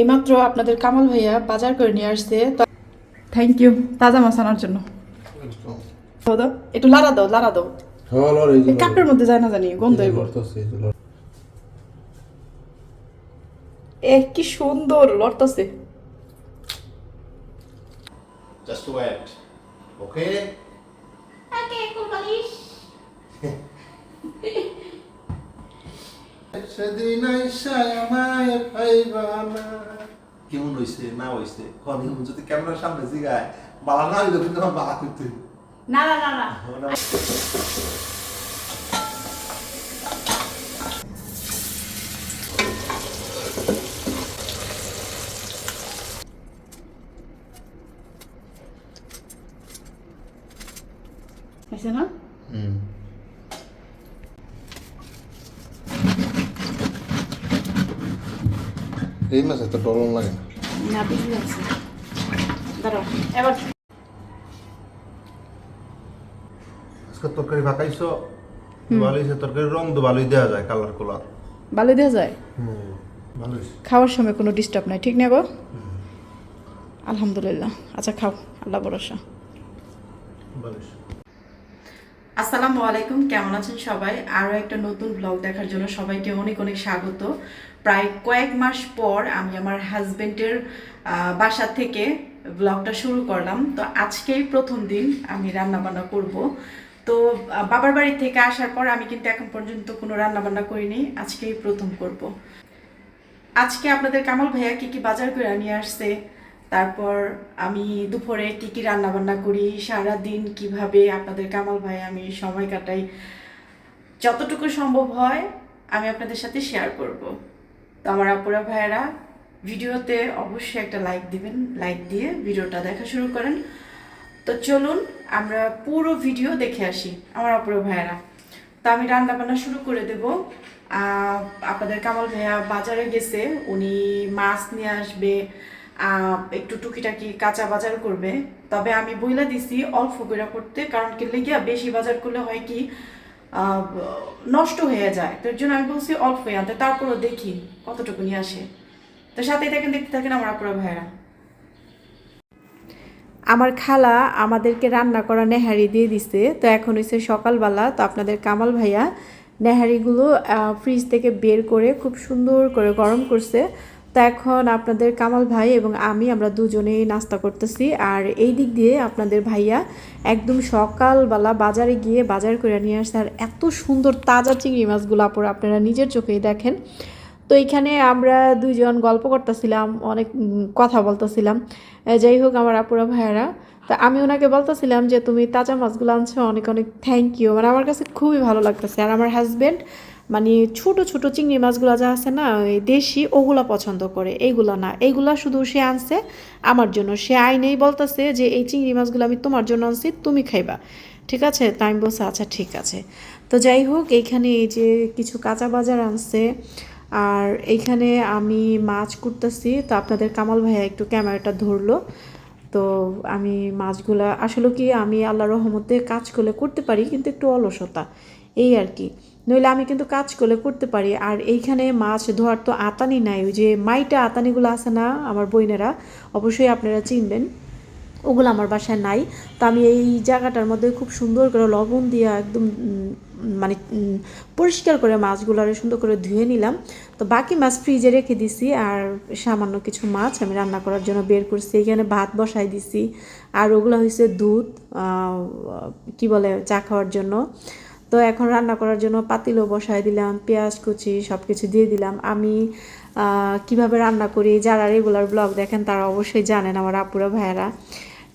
এইমাত্র আপনাদের কামাল ভাইয়া বাজার করে নিয়ে আসছে থ্যাংক ইউ তাজা মাছ আনার জন্য। একটু লাড়া দাও লাড়া দাও। কাপের মধ্যে যায় না জানি গন্ধ এ কি সুন্দর লড়তাছে। Just wait. Okay? সেদিন আইসায় আমায় পাইবা না। কেমন হইছে না হইছে? কোন যদি ক্যামেরার সামনে জিগায় বালা না হইল কিন্তু আমার বালা করতে না না। না না হয়েছে না এই মাছ এত ডরন লাগে না আজকে তরকারি রং তো ভালোই দেওয়া যায় কালার কোলার ভালো দেওয়া যায় হুম খাওয়ার সময় কোনো ডিস্টার্ব নাই ঠিক না গো আলহামদুলিল্লাহ আচ্ছা খাও আল্লাহ ভরসা আসসালামু আলাইকুম, কেমন আছেন সবাই? আরও একটা নতুন ব্লগ দেখার জন্য সবাইকে অনেক অনেক স্বাগত। প্রায় কয়েক মাস পর আমি আমার হাজব্যান্ডের বাসা থেকে ব্লগটা শুরু করলাম। তো আজকেই প্রথম দিন আমি রান্না বান্না করব। তো বাবার বাড়ি থেকে আসার পর আমি কিন্তু এখন পর্যন্ত কোনো রান্না বান্না করিনি। আজকেই প্রথম করব। আজকে আপনাদের কামাল ভাইয়া কি কি বাজার করে নিয়ে আসছে? তারপর আমি দুপুরে কি কি রান্না বান্না করি সারা দিন কীভাবে আপনাদের কামাল ভাই আমি সময় কাটাই, যতটুকু সম্ভব হয় আমি আপনাদের সাথে শেয়ার করব। তো আমার আপুরা ভাইয়েরা, ভিডিওতে অবশ্যই একটা লাইক দিবেন লাইক দিয়ে ভিডিওটা দেখা শুরু করেন। তো চলুন, আমরা পুরো ভিডিও দেখে আসি, আমার আপুরা ভাইয়েরা। তো আমি রান্নাবান্না শুরু করে দেব। আপনাদের কামাল ভাইয়া বাজারে গেছে, উনি মাছ নিয়ে আসবে একটু টুকিটাকি কাঁচা বাজার করবে। তবে আমি বইলা দিছি অল্প করে করতে কারণ কি লেগিয়া বেশি বাজার করলে হয় কি নষ্ট হয়ে যায়। তো জন্য আমি বলছি অল্প আনতে, তারপরও দেখি কতটুকু নিয়ে আসে। তো সাথেই থাকেন, দেখতে থাকেন আমার আপুরা ভাইয়েরা। আমার খালা আমাদেরকে রান্না করা নেহারি দিয়ে দিছে, তো এখন হচ্ছে সকালবেলা। তো আপনাদের কামাল ভাইয়া নেহারিগুলো ফ্রিজ থেকে বের করে খুব সুন্দর করে গরম করছে। তো এখন আপনাদের কামাল ভাই এবং আমি, আমরা দুজনেই নাস্তা করতেছি। আর এই দিক দিয়ে আপনাদের ভাইয়া একদম সকালবেলা বাজারে গিয়ে বাজার করে নিয়ে আসছে আর এত সুন্দর তাজা চিংড়ি মাছগুলো আপুর আপনারা নিজের চোখেই দেখেন। তো এইখানে আমরা দুইজন গল্প করতেছিলাম, অনেক কথা বলতেছিলাম। যাই হোক আমার আপুরা ভাইয়ারা, তো আমি ওনাকে বলতেছিলাম যে, তুমি তাজা মাছগুলো আনছো, অনেক অনেক থ্যাংক ইউ মানে আমার কাছে খুবই ভালো লাগতেছে। আর আমার হাজব্যান্ড মানে ছোট ছোট চিংড়ি মাছগুলো যা আছে না, ওই দেশি, ওগুলা পছন্দ করে। এইগুলা না। এইগুলা শুধু সে আনছে, আমার জন্য। সে আইনেই বলতেছে যে, এই চিংড়ি মাছগুলো আমি তোমার জন্য আনছি, তুমি খাইবা। ঠিক আছে? তাই আমি বলছি আচ্ছা ঠিক আছে। তো যাই হোক, এইখানে এই যে কিছু কাঁচা বাজার আনছে, আর এইখানে আমি মাছ কুটতেছি। তো আপনাদের কামাল ভাইয়া একটু ক্যামেরাটা ধরলো। তো আমি মাছগুলা, আসলে কি আমি আল্লাহ রহমতে কাজ করলে করতে পারি, কিন্তু একটু অলসতা। এই আর কি। নইলে আমি কিন্তু কাজ করলে করতে পারি। আর এইখানে মাছ ধোয়ার তো আতানি নাই। ওই যে মাইটা আতানিগুলো আছে না আমার বইনেরা অবশ্যই আপনারা চিনবেন। ওগুলো আমার বাসায় নাই। তো আমি এই জায়গাটার মধ্যে খুব সুন্দর করে লবণ দিয়ে একদম মানে পরিষ্কার করে মাছগুলো আরও সুন্দর করে ধুয়ে নিলাম। তো বাকি মাছ ফ্রিজে রেখে দিছি। আর সামান্য কিছু মাছ আমি রান্না করার জন্য বের করছি। এখানে ভাত বসাই দিছি। আর ওগুলো হয়েছে দুধ কি বলে, চা খাওয়ার জন্য। তো এখন রান্না করার জন্য পাতিলও বসাই দিলাম, পেঁয়াজ কুচি সব কিছু দিয়ে দিলাম। আমি কীভাবে রান্না করি, যারা রেগুলার ব্লগ দেখেন তারা অবশ্যই জানেন আমার আপুরা ভাইয়েরা।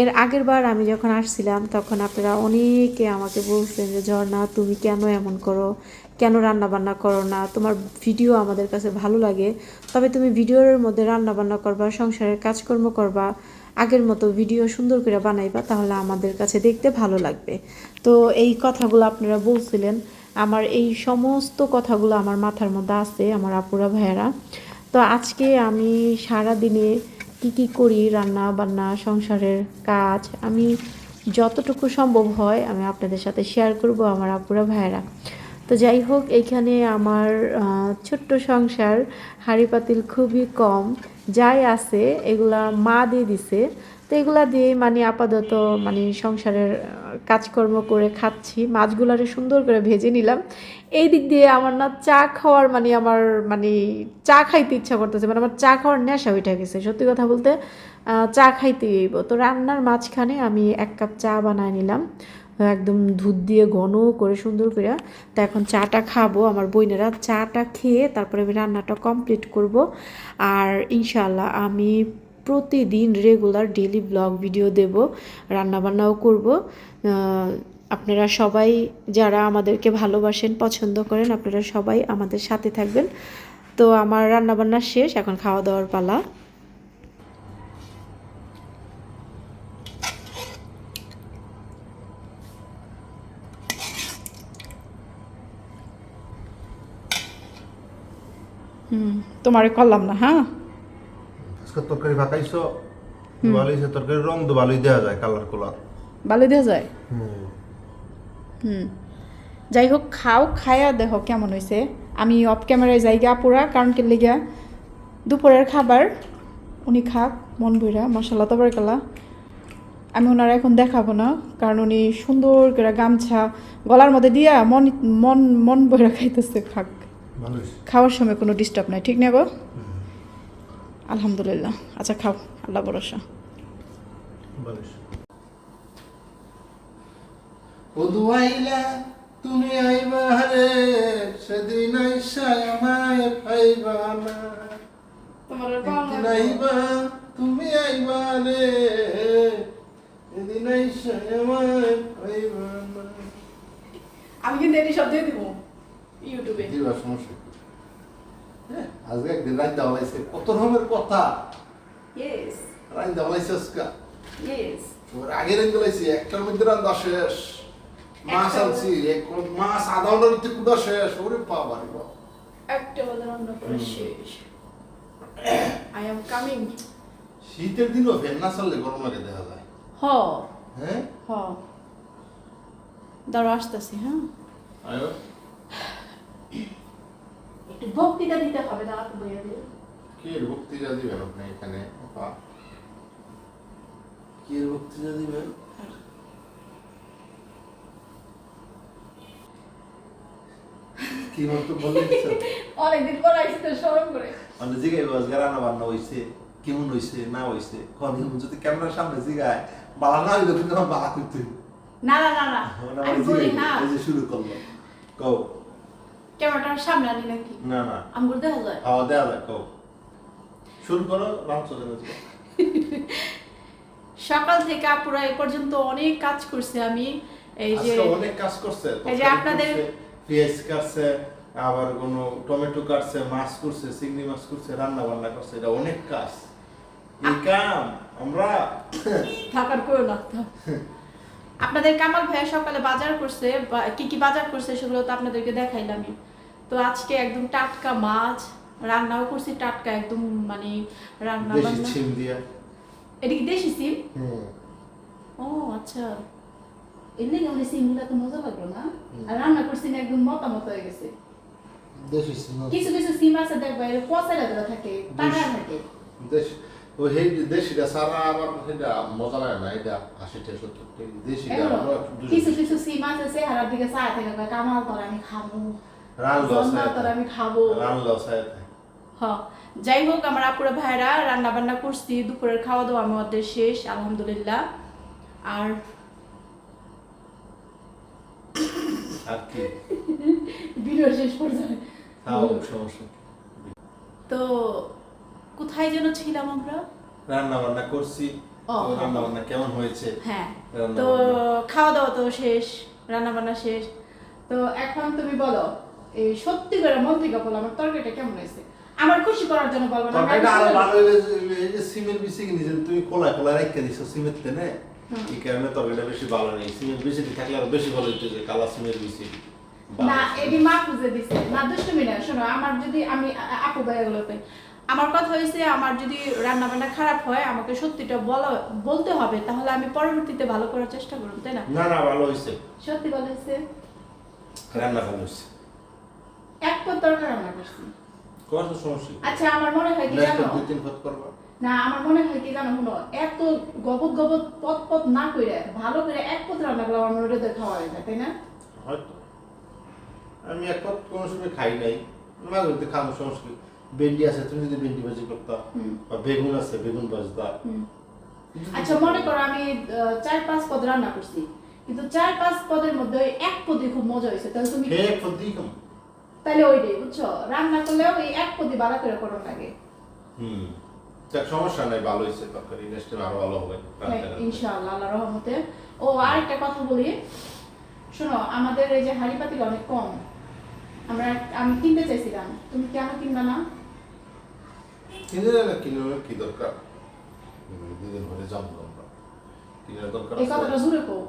এর আগের বার আমি যখন আসছিলাম, তখন আপনারা অনেকে আমাকে বলছেন যে, ঝর্ণা, তুমি কেন এমন করো? কেন রান্না বান্না করো না? তোমার ভিডিও আমাদের কাছে ভালো লাগে। তবে তুমি ভিডিওর মধ্যে রান্না বান্না করবা, সংসারের কাজকর্ম করবা আগের মতো ভিডিও সুন্দর করে বানাইবা, তাহলে আমাদের কাছে দেখতে ভালো লাগবে। তো এই কথাগুলো আপনারা বলছিলেন, আমার এই সমস্ত কথাগুলো আমার মাথার মধ্যে আছে, আমার আপুরা, ভাইয়েরা। তো আজকে আমি সারা দিনে কি কি করি, রান্না বান্না, সংসারের কাজ, আমি যতটুকু সম্ভব হয় আমি আপনাদের সাথে শেয়ার করব, আমার আপুরা, ভাইয়েরা। তো যাই হোক এইখানে আমার ছোট্ট সংসার হাঁড়ি পাতিল খুবই কম। যাই আছে, এগুলা মা দিয়ে দিছে। তো এগুলা দিয়ে মানে আপাতত মানে সংসারের কাজকর্ম করে খাচ্ছি। মাছগুলারে সুন্দর করে ভেজে নিলাম। এই দিক দিয়ে আমার না চা খাওয়ার মানে আমার মানে চা খাইতে ইচ্ছা করতেছে মানে আমার চা খাওয়ার নেশা উঠে গেছে। সত্যি কথা বলতে চা খাইতে তো রান্নার মাঝখানে আমি এক কাপ চা বানায় নিলাম। একদম দুধ দিয়ে ঘন করে সুন্দর করে। তো এখন চাটা খাব আমার বোনেরা। চাটা খেয়ে তারপরে আমি রান্নাটা কমপ্লিট করব। আর ইনশাল্লাহ আমি প্রতিদিন রেগুলার ডেলি ব্লগ ভিডিও দেব, রান্নাবান্নাও করব। আপনারা সবাই যারা আমাদেরকে ভালোবাসেন, পছন্দ করেন, আপনারা সবাই আমাদের সাথে থাকবেন। তো আমার রান্নাবান্না শেষ, এখন খাওয়া দাওয়ার পালা। হুম তোমারে করলাম না হ্যাঁ? আজকে তরকারি পাকাইছো ভালো হয়েছে তরকারি রং তো ভালোই দেওয়া যায় কালার কালার। ভালো দেওয়া যায়? হুম। যাই হোক খাও খায়া দেখো কেমন হয়েছে আমি অফ ক্যামেরায় জায়গা পুরা কারণ কি লেগা দুপুরের খাবার উনি খাক মন বইরা মশলা তো কালা আমি ওনারা এখন দেখাবো না কারণ উনি সুন্দর করে গামছা গলার মধ্যে দিয়া মন মন মন বইরা খাইতেছে খাক। খাওয়ার সময় কোনো ডিস্টার্ব নাই ঠিক না গো? আলহামদুলিল্লাহ। আচ্ছা খাও আল্লাহ ভরসা। আইলা তুমি আইবা রে সেদিন আইসা আমায় পাইবা না। একদিন আইবা তুমি আইবা রে এদিন আইসা আমায় পাইবা না। আমি কিন্তু এটি সব দিয়ে দিব। ইউটিউবে। দিবা সমস্যা। হ্যাঁ, আজকে একদিন কত রকমের কথা? ইয়েস লাগছে আজকে। ইয়েস ওর আগে রাত লাগছে একটার মধ্যে রান্না শেষ। মাছ আনছি এক মাছ আধা ঘণ্টার ভিতরে কুদা শেষ। ওরে বাবা রে বাবা একটা বাজার রান্না করে শেষ। আই এম কামিং শীতের দিনও ফ্যান না চাললে গরম লাগে দেখা যায়। হ। হ্যাঁ? হ। দাঁড়ো আসতেছি হ্যাঁ। আয়ো। একটু বক্তৃতা দিতে হবে দাঁড়া তো বইয়া দিয়ে কি বক্তৃতা দিবেন আপনি এখানে কি বক্তৃতা দিবেন? কি বক্তব্য বললেন অনেকদিন পর আসছি স্মরণ করে। মানে জিগাই আজকে রান্না বান্না হইছে কেমন হইছে না হইছে? কোন যদি ক্যামেরার সামনে জিগায় বালা না হইলে কিন্তু বালা করতে না না না না। মানে আমি বলি জিগাই এই যে শুরু করল কও। ক্যামেরাটার সামনে আনি নাকি? না না। যায়? কও। শুরু করো রামচ সকাল থেকে আপুরা এ পর্যন্ত অনেক কাজ করছে আমি। এই যে অনেক কাজ করছে এই যে আপনাদের- করছে, পেঁয়াজ কাটছে আবার কোনো টমেটো কাটছে মাছ করছে চিংড়ি মাছ করছে রান্না বান্না করছে এটা অনেক কাজ। এই কাম আমরা থাকার করো না থাক। আপনাদের কামাল ভাইয়া সকালে বাজার করছে কি কি বাজার করছে সেগুলো তো আপনাদেরকে দেখাইলামই তো আজকে একদম টাটকা মাছ রান্নাও করছি টাটকা একদম মানে রান্না দেশি বান্না। ছিম দিয়া। এটা কি দেশি সিম ও আচ্ছা। এমনি কেমন সিমগুলো তো মজা লাগল না? আর রান্না করছি একদম মতামত হয়ে গেছে। দেশি ছিম কিছু কিছু সিম আছে দেখবা এর পচা লাগা থাকে টাকা থাকে। দেশ। ও সেই দেশিটা সারা আবার সেটা মজা লাগে না এটা আশিটা সত্তর টাকা। দেশিটা কিছু কিছু সিম আছে চেহারার দিকে চায় থেকে কামাল তোর আমি খাব আমি খাব। রানলো যাই হোক আমার আপুরা ভাইরা রান্না বান্না করছি দুপুরের খাওয়া দাওয়া আমাদের শেষ আলহামদুলিল্লাহ। আর ভিডিও শেষ? তো কোথায় যেন ছিলাম আমরা? রান্না বান্না করছি রান্না বান্না কেমন হয়েছে? হ্যাঁ তো খাওয়া দাওয়া তো শেষ রান্না বান্না শেষ। তো এখন তুমি বলো এই সত্যি করে মন থেকে বলো আমার তরকারিটা কেমন হয়েছে? আমার খুশি করার জন্য বলব না তরকারিটা আরও ভালো যে- এই যে সিমের তুমি কোলা কোলা রেখে দিছো সিমের তেনে হুম। এই কারণে তরকারিটা বেশি ভালো নেই সিমের থাকলে আরও বেশি ভালো হইতো যে কালা সিমের না মা খুঁজে দিছে। না দুষ্টুমি না শোনো আমার যদি আমি আপু আমার কথা হয়েছে আমার যদি রান্না বান্না খারাপ হয় আমাকে সত্যিটা বলা বলতে হবে তাহলে আমি পরবর্তীতে ভালো করার চেষ্টা করব তাই না? না না ভালো হয়েছে সত্যি বলা হয়েছে রান্না ভালো হয়েছে এক পর তরকারি রান্না করছি সমস্যা? আচ্ছা আমার মনে হয় কি জানো? দুই তিন ফত করবা। না আমার মনে হয় কি জানো শুনো এত গবত গবত পথ পথ না করে ভালো করে এক পথ রান্না করলে আমার মনে খাওয়া হয় না তাই না? হয়তো। আমি এক পথ কোনো সময় খাই নাই। মাঝে মধ্যে খাব সমস্যা? ভেন্ডি আছে তুমি যদি ভেন্ডি ভাজি করতা বা বেগুন আছে বেগুন ভাজতা। আচ্ছা মনে করো আমি চার পাঁচ পদ রান্না করছি। কিন্তু চার পাঁচ পদের মধ্যে এক পদে খুব মজা হয়েছে তাহলে তুমি খেয়ে পদ দিই কম তাহলে ওইটাই বুঝছ? রান্না করলেও এই এক পদে ভালো করে করো লাগে হুম সমস্যা নাই ভালো হয়েছে তরকারি নেক্সট আরও ভালো হবে। হ্যাঁ, ইনশাআল্লাহ আল্লাহ রহমতে। ও আরেকটা কথা বলি। শোনো আমাদের এই যে হাড়ি পাতিল অনেক কম। আমরা আমি কিনতে চাইছিলাম। তুমি কেন কিনবে না? কিনে না কিনে কি দরকার? দুদিন পরে যাব আমরা। কিনার দরকার এই কথাটা। জুড়ে কও।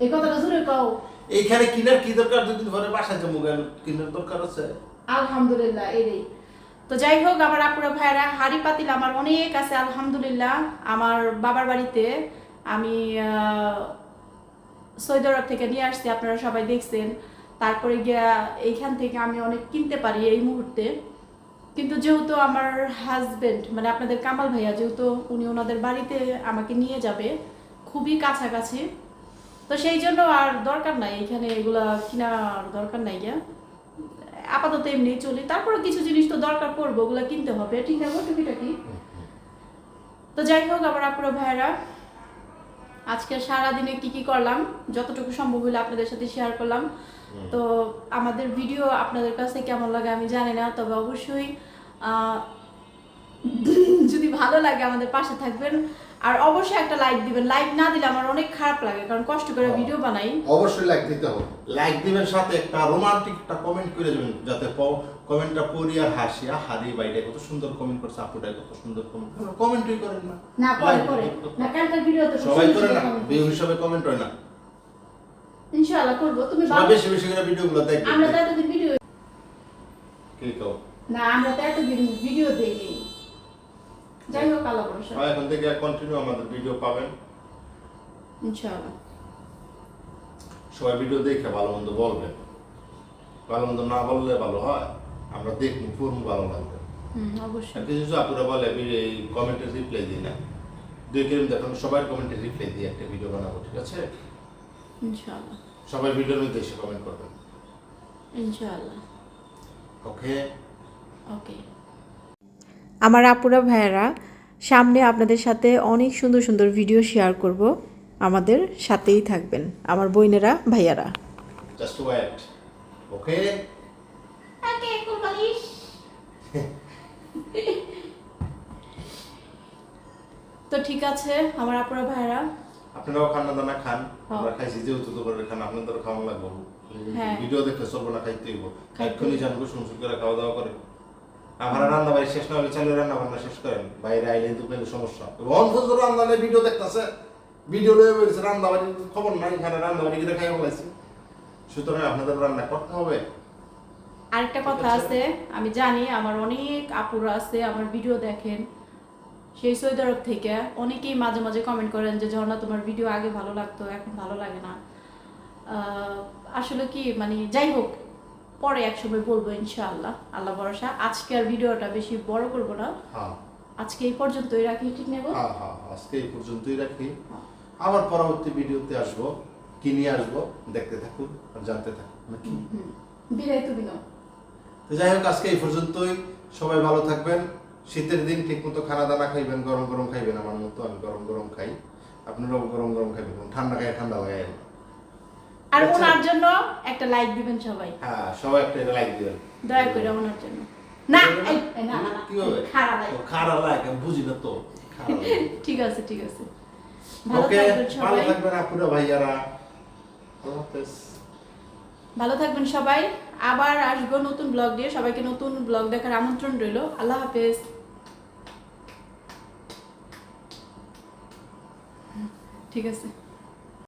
এই কথাটা জুড়ে কও। এইখানে কিনার কি দরকার? দুদিন পরে বাসায় যাব কেন? কিনার দরকার আছে। আলহামদুলিল্লাহ এই তো যাই হোক, আমার আপুরা ভাইরা হাড়ি পাতিল আমার অনেক আছে, আলহামদুলিল্লাহ। আমার বাবার বাড়িতে আমি সৌদি আরব থেকে নিয়ে আসছি, আপনারা সবাই দেখছেন। তারপরে গিয়া এইখান থেকে আমি অনেক কিনতে পারি এই মুহূর্তে। কিন্তু যেহেতু আমার হাজবেন্ড মানে আপনাদের কামাল ভাইয়া, যেহেতু উনি ওনাদের বাড়িতে আমাকে নিয়ে যাবে, খুবই কাছাকাছি। তো সেই জন্য আর দরকার নাই এখানে এগুলা কেনার দরকার নাই গিয়া আপাতত এমনি চলি। তারপরে কিছু জিনিস তো দরকার পড়বে ওগুলা কিনতে হবে। ঠিক আছে টুকিটাকি। তো যাই হোক আবার আপুরা ভাইয়েরা আজকে সারা দিনে কি কি করলাম যতটুকু সম্ভব হলে আপনাদের সাথে শেয়ার করলাম। তো আমাদের ভিডিও আপনাদের কাছে কেমন লাগে আমি জানি না তবে অবশ্যই আহ, যদি ভালো লাগে আমাদের পাশে থাকবেন। আর অবশ্যই একটা লাইক দিবেন। লাইক না দিলে আমার অনেক খারাপ লাগে কারণ কষ্ট করে ভিডিও বানাই। অবশ্যই লাইক দিতে হবে। লাইক দিবেন সাথে একটা রোমান্টিক একটা কমেন্ট করে দেবেন যাতে কমেন্টটা পড়ি আর হাসি। আর হারি বাইরে কত সুন্দর কমেন্ট করছে আপুটাই কত সুন্দর কমেন্ট কমেন্টই করেন না। না করে করে না কালকের ভিডিওতে সবাই করে না? বিয়ে হিসাবে কমেন্ট হয় না? ইনশাআল্লাহ করব। তুমি ভালো বেশি বেশি করে ভিডিওগুলো দেখবে আমরা তো এতদিন ভিডিও কি কও? না আমরা তো এতদিন ভিডিও দেইনি। যাই হোক ভরসা সবাই এখন থেকে কন্টিনিউ আমাদের ভিডিও পাবেন। ইনশাআল্লাহ। সবাই ভিডিও দেখে ভালো মন্দ বলবেন ভালো মন্দ না বললে ভালো হয়। আমরা দেখব পড়ব ভালো লাগবে। হুম অবশ্যই। কিছু কিছু আপুরা বলে এই কমেন্টে রিপ্লাই দিই না। দুই কিরম দেখুন সবার কমেন্টে রিপ্লাই দিই একটা ভিডিও বানাবো ঠিক আছে? ইনশাআল্লাহ। সবাই ভিডিওর মধ্যে এসে কমেন্ট করবেন। ইনশাআল্লাহ। ওকে ওকে আমার আপুরা ভাইয়েরা সামনে আপনাদের সাথে অনেক সুন্দর সুন্দর ভিডিও শেয়ার করব। আমাদের সাথেই থাকবেন আমার বোনেরা ভাইয়ারা। জাস্ট ওয়েট ওকে ওকে কুরবানিশ তো ঠিক আছে আমার আপুরা ভাইরা আপনারাও খানা দানা খান। হ্যাঁ। আমরা খাইছি যেহেতু তো করে খান আপনাদের খাওয়া লাগবো। হ্যাঁ। ভিডিও দেখতে চলবো না খাইতে হইব। খাইতে এক্ষুনি জান গোসল করে খাওয়া দাওয়া করে? আমার রান্না বাড়ি শেষ না হলে চালু রান্না বান্না শেষ করেন বাইরে আইলে তো পেলে সমস্যা। অনফুজ রান্না নেই ভিডিও দেখতেছে ভিডিও লয়ে বেরিয়েছে রান্না বাড়ির খবর নাই এখানে রান্না বাড়ি গিয়ে খাইয়া ফেলাইছি। সুতরাং আপনাদের রান্না করতে হবে। আরেকটা কথা আছে। আমি জানি আমার অনেক আপুরা আছে আমার ভিডিও দেখেন। সেই সৌদি আরব থেকে অনেকেই মাঝে মাঝে কমেন্ট করেন যে ঝর্ণা তোমার ভিডিও আগে ভালো লাগতো এখন ভালো লাগে না। আসলে কি মানে যাই হোক পরে একসময় বলব ইনশাআল্লাহ। আল্লাহ ভরসা। আজকে আর ভিডিওটা বেশি বড় করব না। হ্যাঁ। আজকে এই পর্যন্তই রাখি ঠিক নেব? হ্যাঁ হ্যাঁ আজকে এই পর্যন্তই রাখি। আবার পরবর্তী ভিডিওতে আসব। কি নিয়ে আসব? দেখতে থাকুন আর জানতে থাকুন নাকি? বিদায় তুমি নাও তো যাই হোক আজকে এই পর্যন্তই। সবাই ভালো থাকবেন। শীতের দিন ঠিক মতো খানা দানা খাইবেন গরম গরম খাইবেন আমার মতো আমি গরম গরম খাই। আপনারাও গরম গরম খাইবেন ঠান্ডা খাই ঠান্ডা লাগাই। আর আচ্ছা। ওনার জন্য একটা লাইক দিবেন সবাই। হ্যাঁ সবাই একটা লাইক দিবেন। দয়া করে ওনার জন্য। না না না না। কি হবে খারাপ লাইক খারাপ লাগে আমি বুঝি না তো। ঠিক আছে ঠিক আছে। ভালো থাকবেন ভালো থাকবেন আপুরা ভাইয়ারা। ভালো থাকবেন সবাই। আবার আসব নতুন ব্লগ দিয়ে সবাইকে নতুন ব্লগ দেখার আমন্ত্রণ রইল। আল্লাহ হাফেজ। ঠিক আছে।